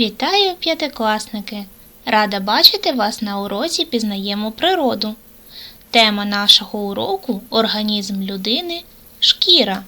Вітаю, п'ятикласники! Рада бачити вас на уроці Пізнаємо природу. Тема нашого уроку організм людини шкіра.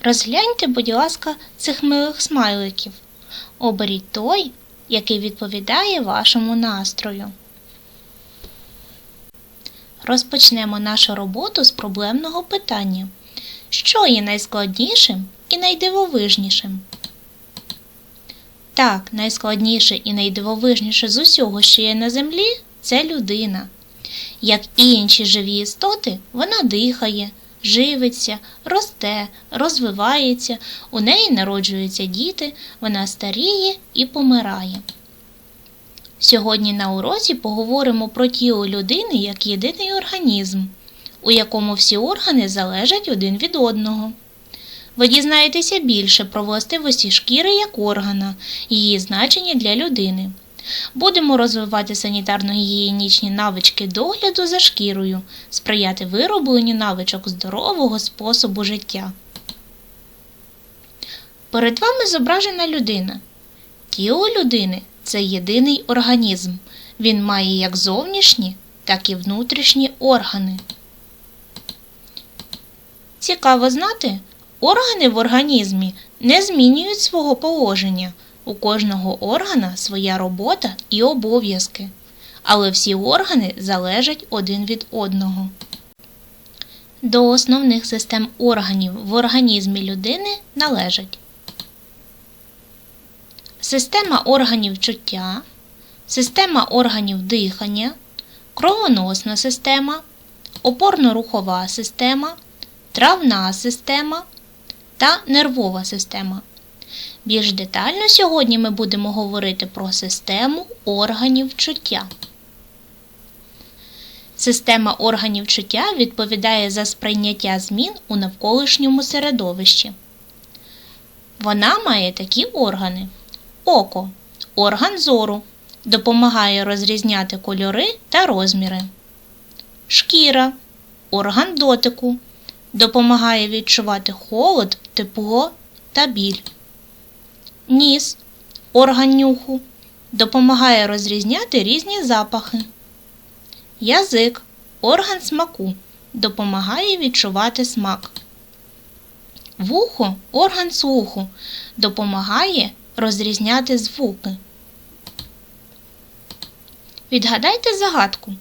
Розгляньте, будь ласка, цих милих смайликів. Оберіть той, який відповідає вашому настрою. Розпочнемо нашу роботу з проблемного питання. Що є найскладнішим і найдивовижнішим? Так, найскладніше і найдивовижніше з усього, що є на землі, це людина. Як і інші живі істоти, вона дихає, живиться, росте, розвивається, у неї народжуються діти, вона старіє і помирає. Сьогодні на уроці поговоримо про тіло людини як єдиний організм, у якому всі органи залежать один від одного. Ви дізнаєтеся більше про властивості шкіри як органа, її значення для людини. Будемо розвивати санітарно-гігієнічні навички догляду за шкірою, сприяти виробленню навичок здорового способу життя. Перед вами зображена людина. Тіло людини це єдиний організм. Він має як зовнішні, так і внутрішні органи. Цікаво знати, органи в організмі не змінюють свого положення. У кожного органа своя робота і обов'язки, але всі органи залежать один від одного. До основних систем органів в організмі людини належать система органів чуття, система органів дихання, кровоносна система, опорно-рухова система, травна система та нервова система. Більш детально сьогодні ми будемо говорити про систему органів чуття. Система органів чуття відповідає за сприйняття змін у навколишньому середовищі. Вона має такі органи: око орган зору, допомагає розрізняти кольори та розміри. Шкіра орган дотику, допомагає відчувати холод, тепло та біль. Ніс орган нюху допомагає розрізняти різні запахи. Язик орган смаку допомагає відчувати смак. Вухо орган слуху допомагає розрізняти звуки. Відгадайте загадку,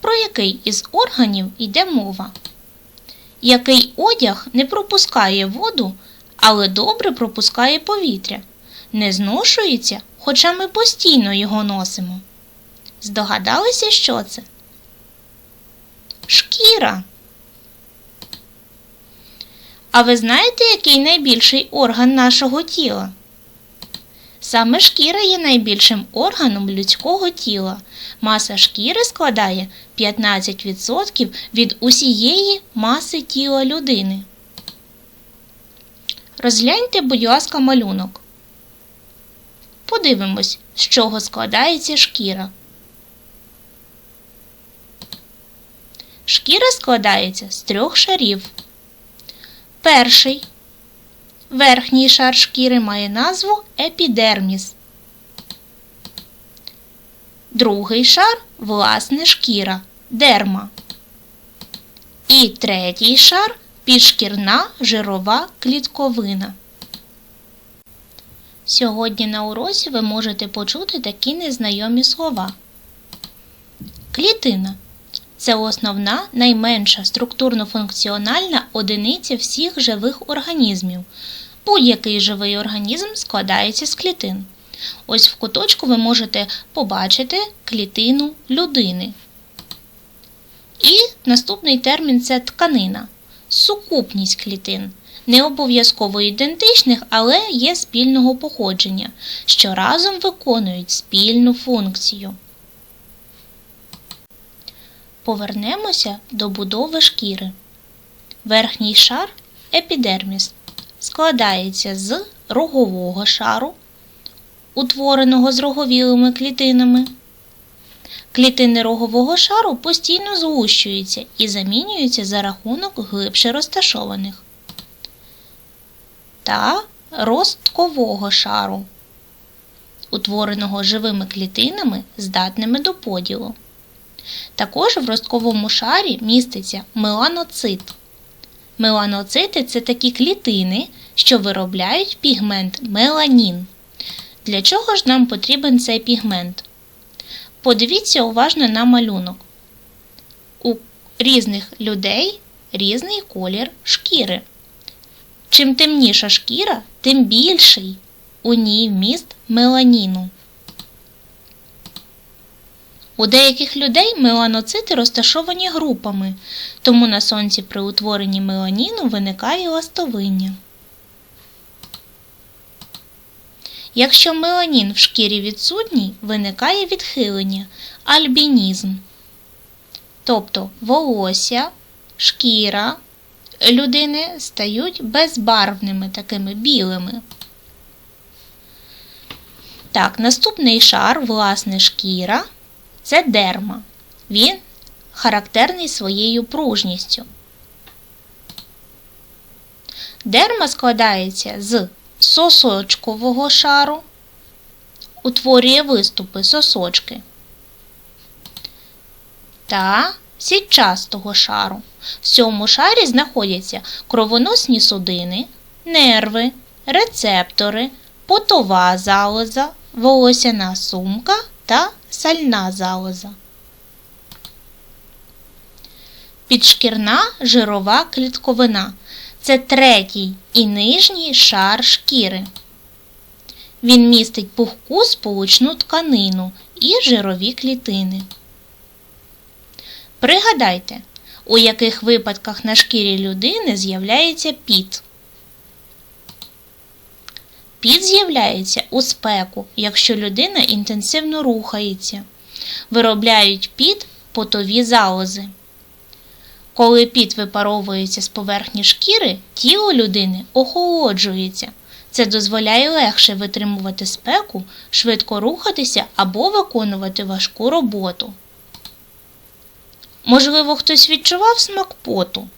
про який із органів йде мова. Який одяг не пропускає воду, але добре пропускає повітря, не зношується, хоча ми постійно його носимо. Здогадалися, що це? Шкіра. А ви знаєте, який найбільший орган нашого тіла? Саме шкіра є найбільшим органом людського тіла. Маса шкіри складає 15% від усієї маси тіла людини. Розгляньте, будь ласка, малюнок. Подивимось, з чого складається шкіра. Шкіра складається з трьох шарів. Перший верхній шар шкіри має назву епідерміс. Другий шар власне шкіра дерма. І третій шар підшкірна жирова клітковина. Сьогодні на уроці ви можете почути такі незнайомі слова. Клітина це основна найменша структурно-функціональна одиниця всіх живих організмів. Будь-який живий організм складається з клітин. Ось в куточку ви можете побачити клітину людини. І наступний термін це тканина, сукупність клітин, не обов'язково ідентичних, але є спільного походження, що разом виконують спільну функцію. Повернемося до будови шкіри. Верхній шар епідерміс складається з рогового шару, утвореного з роговілими клітинами. Клітини рогового шару постійно згущуються і замінюються за рахунок глибше розташованих та росткового шару, утвореного живими клітинами, здатними до поділу. Також в ростковому шарі міститься меланоцит. Меланоцити це такі клітини, що виробляють пігмент меланін. Для чого ж нам потрібен цей пігмент? Подивіться уважно на малюнок. У різних людей різний колір шкіри. Чим темніша шкіра, тим більший у ній вміст меланіну. У деяких людей меланоцити розташовані групами, тому на сонці при утворенні меланіну виникає ластовиння. Якщо меланін в шкірі відсутній, виникає відхилення альбінізм. Тобто волосся, шкіра людини стають безбарвними, такими білими. Так, наступний шар, власне, шкіра це дерма. Він характерний своєю пружністю. Дерма складається з сосочкового шару, утворює виступи сосочки та сітчастого шару. В цьому шарі знаходяться кровоносні судини, нерви, рецептори, потова залоза, волосяна сумка та сальна залоза. Підшкірна жирова клітковина це третій і нижній шар шкіри. Він містить пухку сполучну тканину і жирові клітини. Пригадайте, у яких випадках на шкірі людини з'являється піт. Піт з'являється у спеку, якщо людина інтенсивно рухається. Виробляють піт потові залози. Коли піт випаровується з поверхні шкіри, тіло людини охолоджується. Це дозволяє легше витримувати спеку, швидко рухатися або виконувати важку роботу. Можливо, хтось відчував смак поту.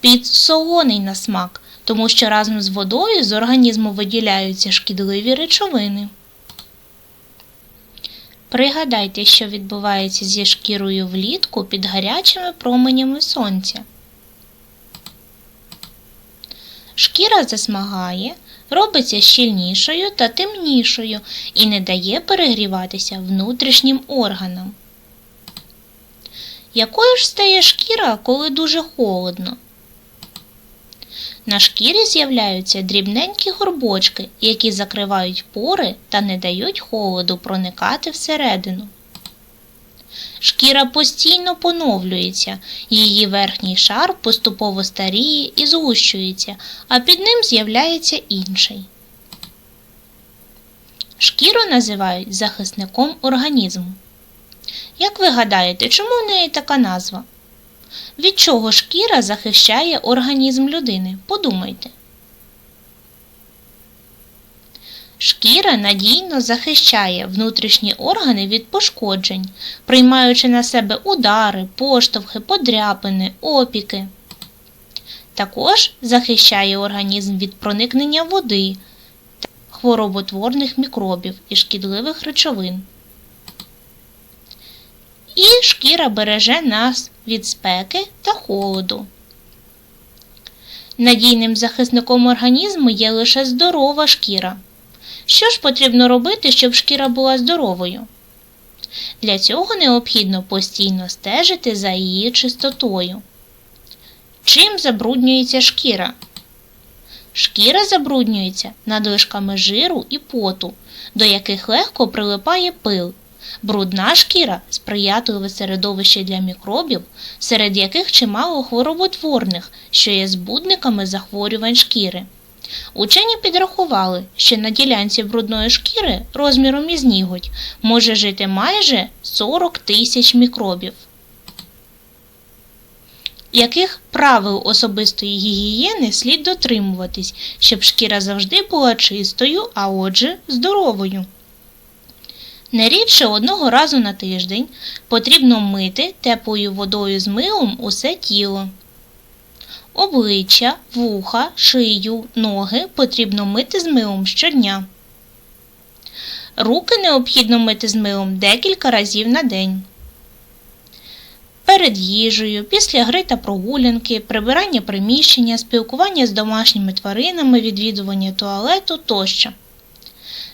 Піт солоний на смак, тому що разом з водою з організму виділяються шкідливі речовини. Пригадайте, що відбувається зі шкірою влітку під гарячими променями сонця. Шкіра засмагає, робиться щільнішою та темнішою і не дає перегріватися внутрішнім органам. Якою ж стає шкіра, коли дуже холодно? На шкірі з'являються дрібненькі горбочки, які закривають пори та не дають холоду проникати всередину. Шкіра постійно поновлюється, її верхній шар поступово старіє і згущується, а під ним з'являється інший. Шкіру називають захисником організму. Як ви гадаєте, чому в неї така назва? Від чого шкіра захищає організм людини? Подумайте. Шкіра надійно захищає внутрішні органи від пошкоджень, приймаючи на себе удари, поштовхи, подряпини, опіки. Також захищає організм від проникнення води, хвороботворних мікробів і шкідливих речовин. І шкіра береже нас від спеки та холоду. Надійним захисником організму є лише здорова шкіра. Що ж потрібно робити, щоб шкіра була здоровою? Для цього необхідно постійно стежити за її чистотою. Чим забруднюється шкіра? Шкіра забруднюється надлишками жиру і поту, до яких легко прилипає пил. Брудна шкіра сприятливе середовище для мікробів, серед яких чимало хвороботворних, що є збудниками захворювань шкіри. Учені підрахували, що на ділянці брудної шкіри розміром із ніготь може жити майже 40 тисяч мікробів. Яких правил особистої гігієни слід дотримуватись, щоб шкіра завжди була чистою, а отже, здоровою? Не рідше одного разу на тиждень потрібно мити теплою водою з милом усе тіло. обличчя, вуха, шию, ноги потрібно мити з милом щодня. Руки необхідно мити з милом декілька разів на день. Перед їжею, після гри та прогулянки, прибирання приміщення, спілкування з домашніми тваринами, відвідування туалету тощо.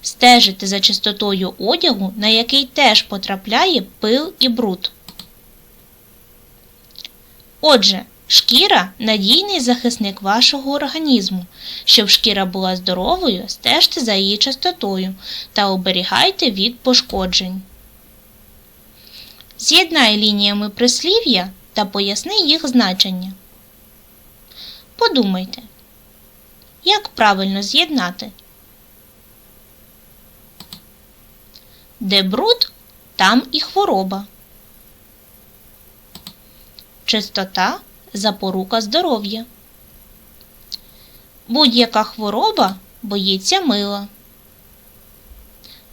Стежити за чистотою одягу, на який теж потрапляє пил і бруд. Отже, шкіра надійний захисник вашого організму. Щоб шкіра була здоровою, стежте за її чистотою та оберігайте від пошкоджень. З'єднай лініями прислів'я та поясни їх значення. Подумайте, як правильно з'єднати? Де бруд, там і хвороба. Чистота запорука здоров'я. Будь-яка хвороба боїться мила.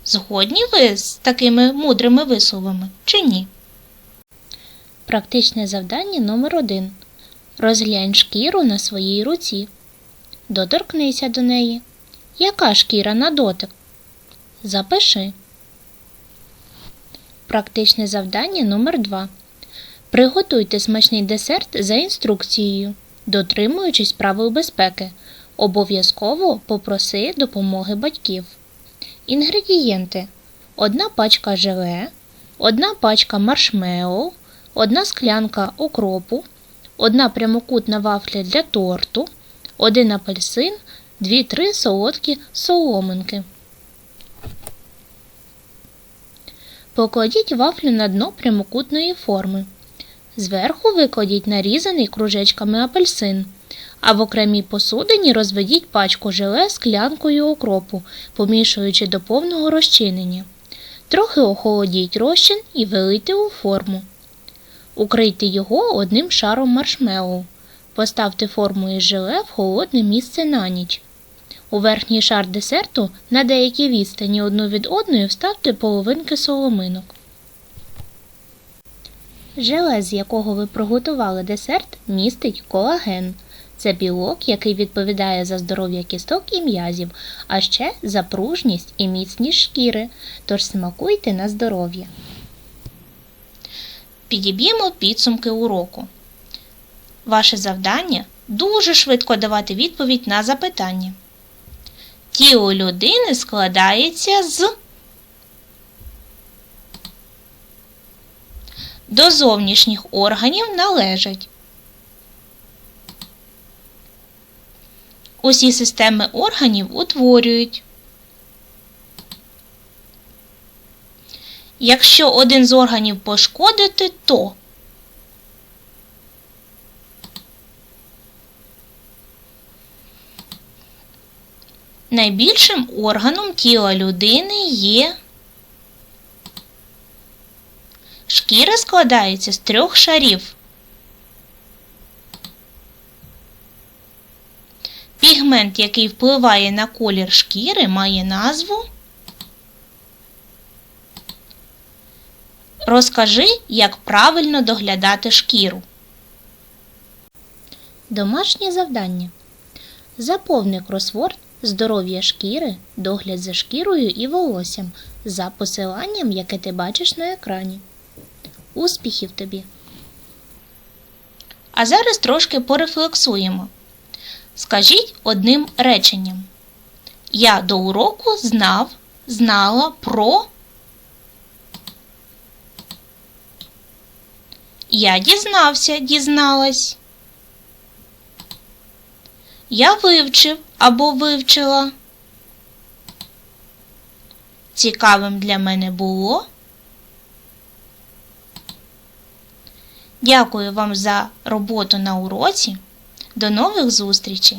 Згодні ви з такими мудрими висловами чи ні? Практичне завдання номер 1 Розглянь шкіру на своїй руці. Доторкнися до неї. Яка шкіра на дотик? Запиши. Практичне завдання номер 2 Приготуйте смачний десерт за інструкцією, дотримуючись правил безпеки. Обов'язково попроси допомоги батьків. Інгредієнти: одна пачка желе, одна пачка маршмеллоу, одна склянка укропу, одна прямокутна вафля для торту, один апельсин, 2-3 солодкі соломинки. Покладіть вафлю на дно прямокутної форми. Зверху викладіть нарізаний кружечками апельсин, а в окремій посудині розведіть пачку желе склянкою окропу, помішуючи до повного розчинення. Трохи охолодіть розчин і вилийте у форму. Укрийте його одним шаром маршмеллоу. Поставте форму із желе в холодне місце на ніч. У верхній шар десерту на деякій відстані одну від одної вставте половинки соломинок. Желе, з якого ви приготували десерт, містить колаген. Це білок, який відповідає за здоров'я кісток і м'язів, а ще за пружність і міцність шкіри. Тож смакуйте на здоров'я. Підіб'ємо підсумки уроку. Ваше завдання дуже швидко давати відповідь на запитання. Тіло людини складається з До зовнішніх органів належать Усі системи органів утворюють. Якщо один з органів пошкодити, то найбільшим органом тіла людини є Шкіра складається з трьох шарів. Пігмент, який впливає на колір шкіри, має назву. Розкажи, як правильно доглядати шкіру. Домашнє завдання. Заповни кросворд здоров'я шкіри, догляд за шкірою і волоссям за посиланням, яке ти бачиш на екрані. Успіхів тобі! А зараз трошки порефлексуємо. Скажіть одним реченням. Я до уроку знав, знала про. Я дізнався, дізналась. Я вивчив або вивчила. Цікавим для мене було. Дякую вам за роботу на уроці. До нових зустрічей!